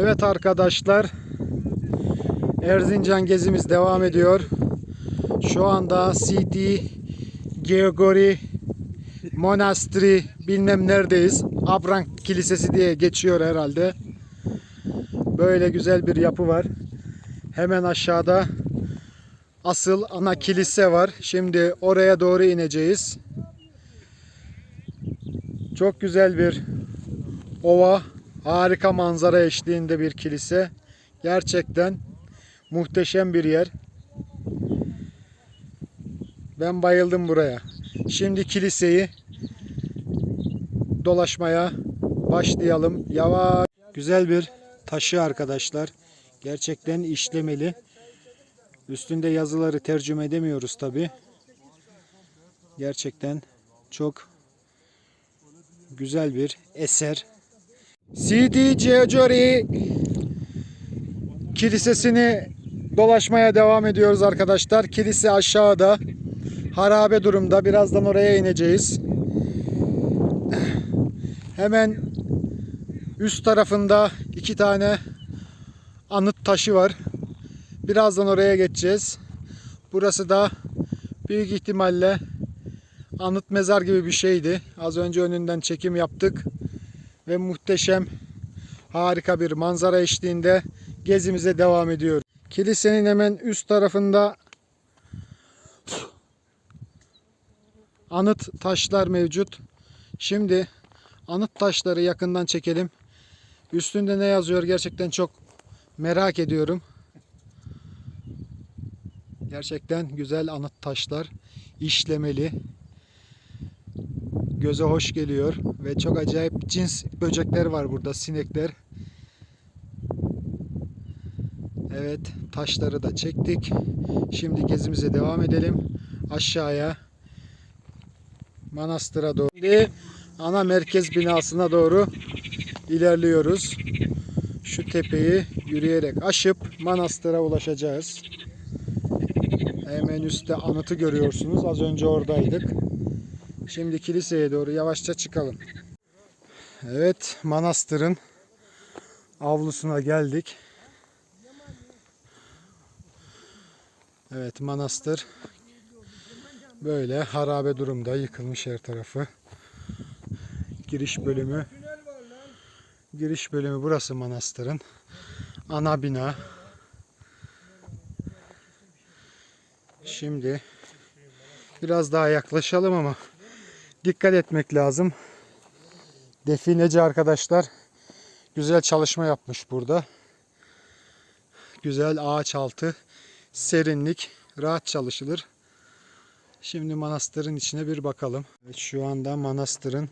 Evet arkadaşlar. Erzincan gezimiz devam ediyor. Şu anda City Georgi Monastri bilmem neredeyiz. Abrank Kilisesi diye geçiyor herhalde. Böyle güzel bir yapı var. Hemen aşağıda asıl ana kilise var. Şimdi oraya doğru ineceğiz. Çok güzel bir ova, harika manzara eşliğinde bir kilise. Gerçekten muhteşem bir yer. Ben bayıldım buraya. Şimdi kiliseyi dolaşmaya başlayalım. Yavaş. Güzel bir taşı arkadaşlar. Gerçekten işlemeli. Üstünde yazıları tercüme edemiyoruz tabi. Gerçekten çok güzel bir eser. CD Georgi Kilisesini dolaşmaya devam ediyoruz arkadaşlar. Kilise aşağıda. Harabe durumda. Birazdan oraya ineceğiz. Hemen üst tarafında iki tane anıt taşı var. Birazdan oraya geçeceğiz. Burası da büyük ihtimalle anıt mezar gibi bir şeydi. Az önce önünden çekim yaptık. Ve muhteşem harika bir manzara eşliğinde gezimize devam ediyoruz. Kilisenin hemen üst tarafında anıt taşlar mevcut. Şimdi anıt taşları yakından çekelim. Üstünde ne yazıyor gerçekten çok merak ediyorum. Gerçekten güzel anıt taşlar. işlemeli. Göze hoş geliyor ve çok acayip cins böcekler var burada, sinekler. Evet, taşları da çektik. Şimdi gezimize devam edelim. Aşağıya manastıra doğru. Ana merkez binasına doğru ilerliyoruz. Şu tepeyi yürüyerek aşıp manastıra ulaşacağız. Hemen üstte anıtı görüyorsunuz. Az önce oradaydık. Şimdi kiliseye doğru yavaşça çıkalım. Evet, manastırın avlusuna geldik. Evet, manastır böyle harabe durumda, yıkılmış her tarafı. Giriş bölümü Giriş bölümü burası manastırın. Ana bina. Şimdi biraz daha yaklaşalım ama dikkat etmek lazım. Defineci arkadaşlar güzel çalışma yapmış burada. Güzel ağaç altı, serinlik, rahat çalışılır. Şimdi manastırın içine bir bakalım. Evet, şu anda manastırın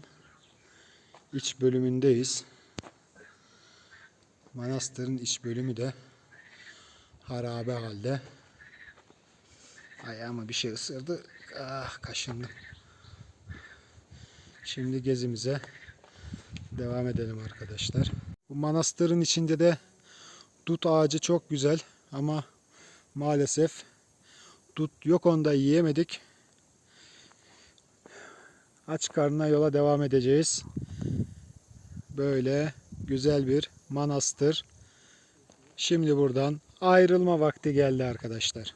iç bölümündeyiz. Manastırın iç bölümü de harabe halde. Ayağıma bir şey ısırdı. Ah kaşındım. Şimdi gezimize devam edelim arkadaşlar. Bu manastırın içinde de dut ağacı çok güzel ama maalesef dut yok onda yiyemedik. Aç karnına yola devam edeceğiz. Böyle güzel bir manastır. Şimdi buradan ayrılma vakti geldi arkadaşlar.